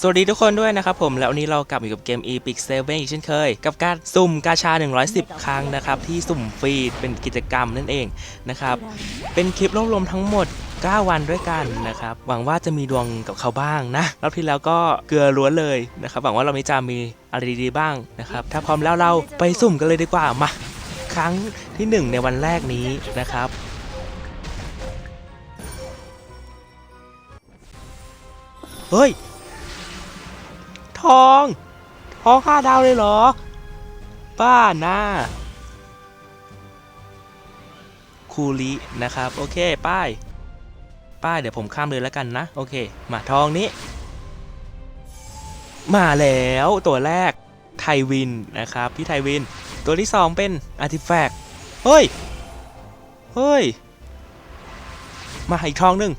สวัสดีทุกคนด้วยนะครับผม แล้ววันนี้เรากลับอยู่กับเกม Epic 7 อีกเช่นเคย กับการสุ่มกาชา 110 ครั้งนะครับ ที่สุ่มฟรีเป็นกิจกรรมนั่นเองนะครับ เป็นคลิปรวบรวมทั้งหมด 9 วันด้วยกันนะครับ หวังว่าจะมีดวงกับเขาบ้างนะรอบที่แล้วก็เกลือล้วนเลยนะครับ หวังว่าเราม่จะมีอะไรดีๆบ้างนะครับ ถ้าพร้อมแล้วเราไปสุ่มกันเลยดีกว่ามาครั้งที่หนึ่งในวันแรกนี้นะครับเฮ้ย ทอง ทองห้าดาวเลยเหรอ บ้าหน้าคูรินะครับ โอเค ป้าย ป้าย เดี๋ยวผมข้ามเลยแล้วกันนะ โอเค มาทองนี้ มาแล้วตัวแรกไทวินนะครับ พี่ไทวิน ตัวที่สองเป็นอาร์ติแฟกต์เฮ้ย เฮ้ย มาอีกทองหนึ่ง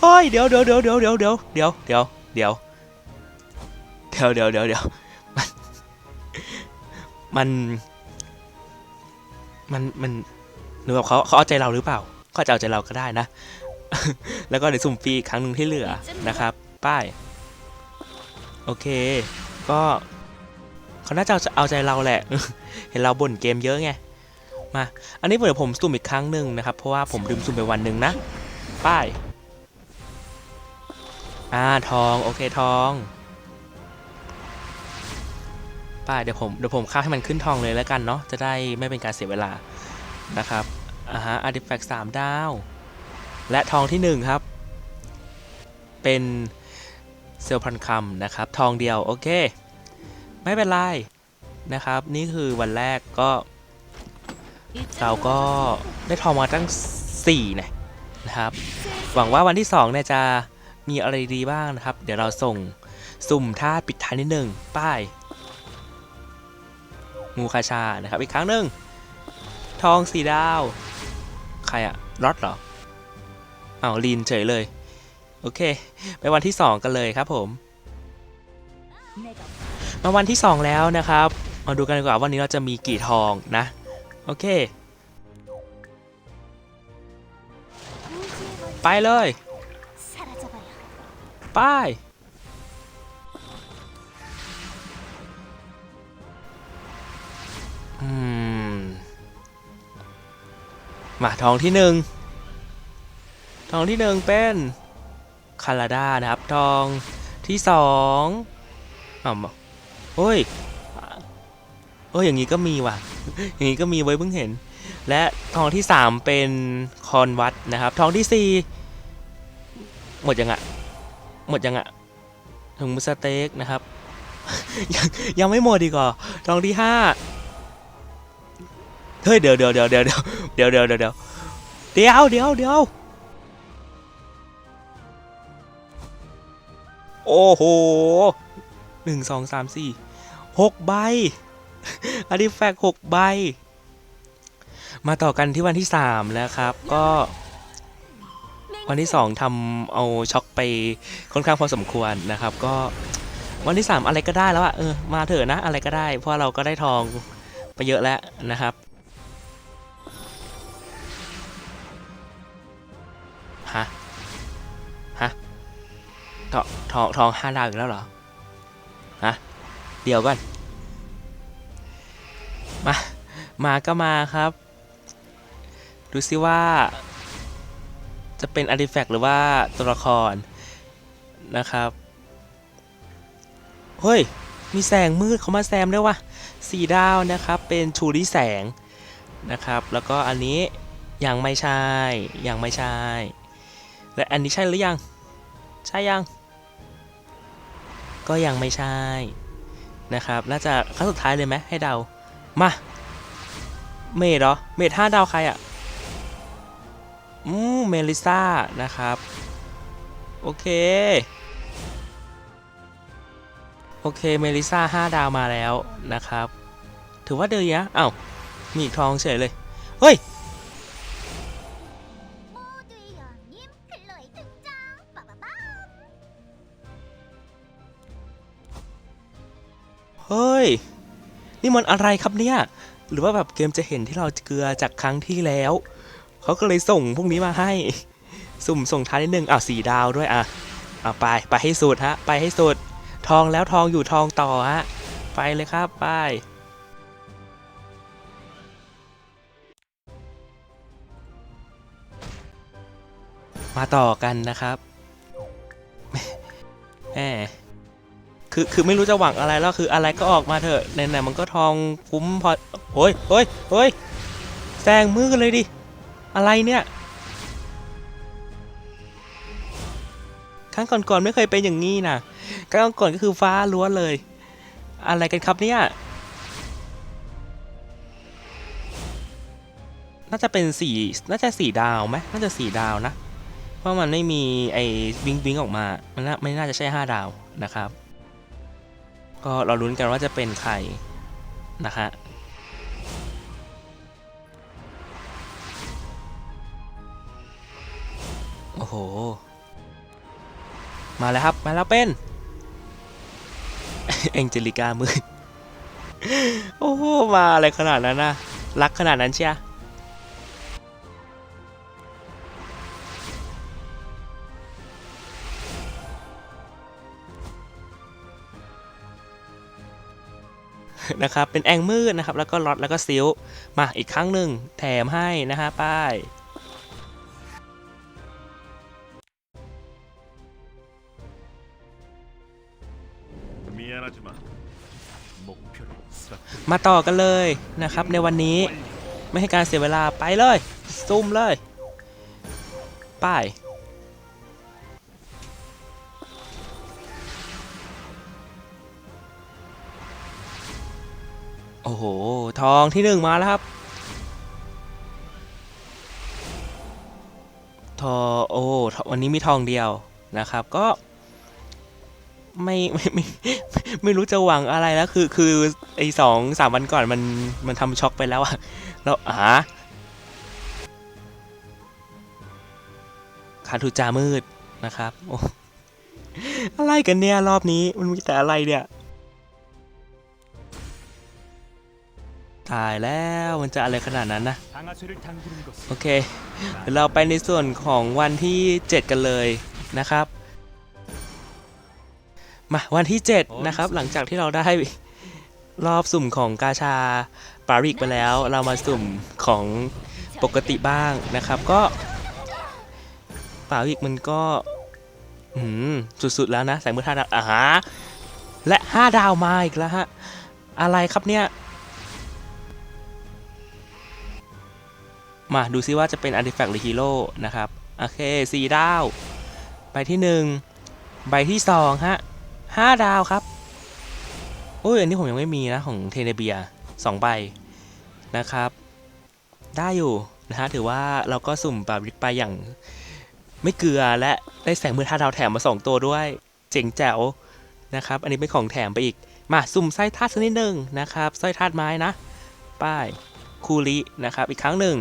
เฮ้ย เดี๋ยวเดี๋ยวเดี๋ยวเดี๋ยวเดี๋ยวเดี๋ยวเดี๋ยวเดี๋ยวเดี๋ยว ดี๋ยวเดี๋ยวเดี๋ยวเดี๋ยวมัน มันมันหรือว่าเขาเขาเอาใจเราหรือเปล่าเขาจะเอาใจเราก็ได้นะ แล้วก็เดี๋ยวสุ่มฟรีครั้งหนึ่งที่เหลือนะครับ ป้าย โอเค ก็เขาน่าจะเอาใจเราแหละ เห็นเราบ่นเกมเยอะไง มา อันนี้เดี๋ยวผมสุ่มอีกครั้งหนึ่งนะครับ เพราะว่าผมลืมสุ่มไปวันหนึ่งนะ ป้าย อ่าทอง โอเคทอง ป้าเดี๋ยวผมเดี๋ยวผมข้าให้มันขึ้นทองเลยแล้วกันเนาะจะได้ไม่เป็นการเสียเวลานะครับอ่าฮะอาร์ติแฟกต์สามดาว และทองที่หนึ่งครับ เป็นเซลล์พันคำนะครับ ทองเดียว โอเค ไม่เป็นไรนะครับ นี่คือวันแรกก็ เราก็ได้ทองมาตั้ง4นะนะครับ หวังว่าวันที่2เนี่ยจะมีอะไรดีบ้างนะครับ เดี๋ยวเราส่งสุ่มท่าปิดท้ายนิดหนึ่งป้าย งูคาชานะครับ อีกครั้งหนึ่งทองสีดาว ใครอะรอดเหรออ้าวลีนเฉยเลย โอเค ไปวันที่ 2 กันเลยครับผม มาวันที่ 2 แล้วนะครับ มาดูกันดีกว่าวันนี้เราจะมีกี่ทองนะ โอเค ไปเลย ไป มาทองที่หนึ่งทองที่หนึ่งเป็นคาราดานะครับ ทองที่สองอ้าวเฮ้ยเอ้ยอย่างนี้ก็มีว่ะ อย่างนี้ก็มีไว้เพิ่งเห็น และทองที่สามเป็นคอนวัดนะครับ ทองที่สี่หมดยังอะหมดยังอะถุงมือสเต็กนะครับ ยังยังไม่หมดดีกว่าทองที่ห้า เฮ้ยเดี๋ยวเดี๋ยวเดี๋ยวเดี๋ยวเดี๋ยวเดี๋ยวเดี๋ยวเดี๋ยวเดี๋ยวเดี๋ยวเดี๋ยวโอ้โหหนึ่งสองสามสี่หกใบอาร์ติแฟกต์หกใบ มาต่อกันที่วันที่สามแล้วครับ ก็ วันที่สองทำเอาช็อกไปค่อนข้างพอสมควรนะครับ ก็วันที่สามอะไรก็ได้แล้วอะเออมาเถอะนะอะไรก็ได้ เพราะเราก็ได้ทองไปเยอะแล้วนะครับ ฮะ ฮะ ทองทองทองห้าดาวอีกแล้วเหรอ ฮะ เดี๋ยวก่อน มา มาก็มาครับ ดูซิว่า จะเป็นอาร์ติแฟกต์หรือว่าตัวละครนะครับ เฮ้ย มีแสงมืดเขามาแซมด้วยวะสี่ดาวนะครับ เป็นชูริแสงนะครับ แล้วก็อันนี้ยังไม่ใช่ ยังไม่ใช่ และอันนี้ใช่หรือยัง ใช่ยัง ก็ยังไม่ใช่ นะครับ น่าจะครั้งสุดท้ายเลยไหมให้เดา มา เมดเหรอ เมดห้าดาวใครอะ่ะอืมเมลิซ่า นะครับ โอเค โอเค เมลิซ่าห้าดาวมาแล้วนะครับ ถือว่าเดียนะอ้าวมีอีกทองเฉยเลย เฮ้ย นี่มันอะไรครับเนี่ย หรือว่าแบบเกมจะเห็นที่เราเกลือจากครั้งที่แล้ว เขาก็เลยส่งพวกนี้มาให้ สุ่มส่งท้ายนิดนึงอะสีดาวด้วยอะเอาไปไปให้สุดฮะ ไปให้สุด ทองแล้วทองอยู่ทองต่อฮะ ไปเลยครับไปมาต่อกันนะครับแหม คือคือไม่รู้จะหวังอะไรแล้วคืออะไรก็ออกมาเถอะไหนๆมันก็ทองคุ้มพอโอ้ยโอ้ยโอ้ยแซงมือกันเลยดิ อะไรเนี่ยครั้งก่อนๆไม่เคยเป็นอย่างนี้นะครั้งก่อนก็คือฟ้าล้วนเลย อะไรกันครับเนี่ย น่าจะเป็นสี่น่าจะสี่ดาวไหมน่าจะสี่ดาวนะ เพราะมันไม่มีไอ้วิงวิงออกมา มันน่าไม่น่าจะใช่ห้าดาวนะครับ ก็เราลุ้นกันว่าจะเป็นใครนะฮะโอ้โห มาแล้วครับ มาแล้วเป็น เองเจลิกามือ โอ้โห มาอะไรขนาดนั้นนะ รักขนาดนั้นเชีย นะครับ เป็นแองมืดนะครับ แล้วก็ล็อตแล้วก็ซิลมาอีกครั้งหนึ่งแถมให้นะฮะป้ายมาต่อกันเลยนะครับในวันนี้ไม่ให้การเสียเวลาไปเลยซุ่มเลย ป้าย โอ้โห ทองที่หนึ่งมาแล้วครับ ทอโอ้วันนี้มีทองเดียวนะครับก็ไม่ไม่ไม่ไม่ไม่รู้จะหวังอะไรแล้วคือคือไอ้สองสามวันก่อนมันมันทำช็อกไปแล้วอะแล้วอ่าคาทูจามืดนะครับโอ้อะไรกันเนี่ยรอบนี้มันมีแต่อะไรเนี่ย ตายแล้วมันจะอะไรขนาดนั้นนะโอเคเราไปในส่วนของวันที่ 7 กันเลยนะครับ มาวันที่ 7 นะครับ หลังจากที่เราได้รอบสุ่มของกาชาปาริกไปแล้ว เรามาสุ่มของปกติบ้างนะครับ ก็ปาริกมันก็สุดๆแล้วนะ ใส่มือท่าดาวอ่าและ 5 ดาวมาอีกแล้วฮะ อะไรครับเนี่ย มาดูซิว่าจะเป็น Artifact หรือ Hero นะครับ โอเค4ดาว ใบที่1ใบที่2ฮะ5ดาวครับโอ้ยอันนี้ผมยังไม่มีนะ ของเทเนเบีย2ใบนะครับ ได้อยู่นะฮะถือว่าเราก็สุ่มปาบริกไปอย่างไม่เกลือและได้แสงมือท่าดาวแถมมา 2 ตัวด้วย เจ๋งแจ๋วนะครับ อันนี้เป็นของแถมไปอีก มาสุ่มไส้ธาตุสักนิดหนึ่งนะครับสร้อยธาตุไม้นะ ป้ายคูรินะครับ อีกครั้งหนึ่ง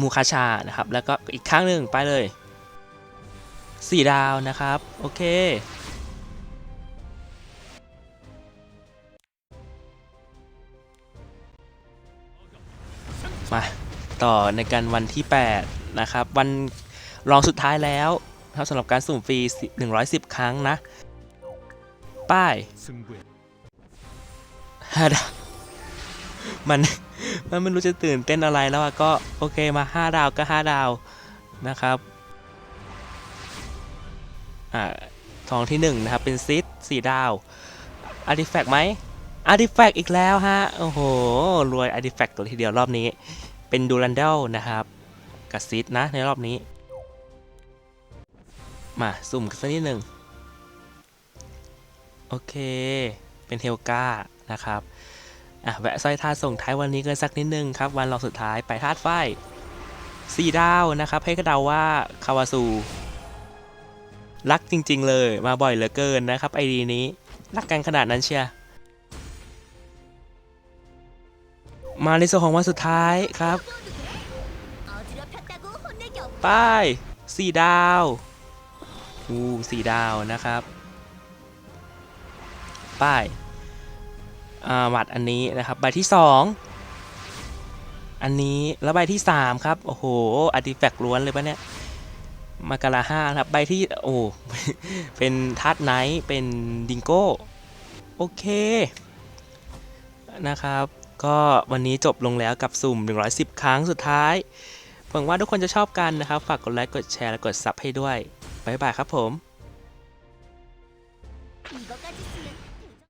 มูคาชานะครับ แล้วก็อีกข้างหนึ่งไปเลย 4 ดาวนะครับ โอเค มาต่อในการวันที่ 8 นะครับ วันรองสุดท้ายแล้วครับสำหรับการสุ่มฟรี 110 ครั้งนะ ป้าย5ดาวมัน มันไม่รู้จะตื่นเต้นอะไรแล้วอะก็โอเคมาห้าดาวก็ห้าดาวนะครับอ่าทองที่หนึ่งนะครับ เป็นซิดสี่ดาวอาร์ติแฟกต์ไหมอาร์ติแฟกต์อีกแล้วฮะ โอ้โห รวยอาร์ติแฟกต์ตัวทีเดียวรอบนี้ เป็นดูรันเดลนะครับ กับซิดนะในรอบนี้ มาสุ่มกันสักนิดหนึ่งโอเค เป็นเฮลกานะครับ อะแวะสร้อยธาตุส่งท้ายวันนี้กันสักนิดนึงครับ วันรองสุดท้ายไปธาตุไฟสี่ดาวนะครับ ให้ก็เดาว่าคาวาซูรักจริง ๆ เลยมาบ่อยเหลือเกินนะครับไอดีนี้ รักกันขนาดนั้นเชียมาในส่วนของวันสุดท้ายครับป้ายสี่ดาวอู้สี่ดาวนะครับ ป้าย วัดอันนี้นะครับ ใบที่ 2 อันนี้แล้วใบที่ 3 ครับ โอ้โหอัติแฟกต์ล้วนเลยปะเนี่ยมากราห้าครับ ใบที่ โอ้ เป็นทัดไนท์เป็นดิงโก้ โอเค นะครับ ก็วันนี้จบลงแล้วกับสุ่ม 110 ครั้งสุดท้ายหวังว่าทุกคนจะชอบกันนะครับ ฝากกดไลค์ กดแชร์ และกดซับให้ด้วย บ๊ายบายครับผม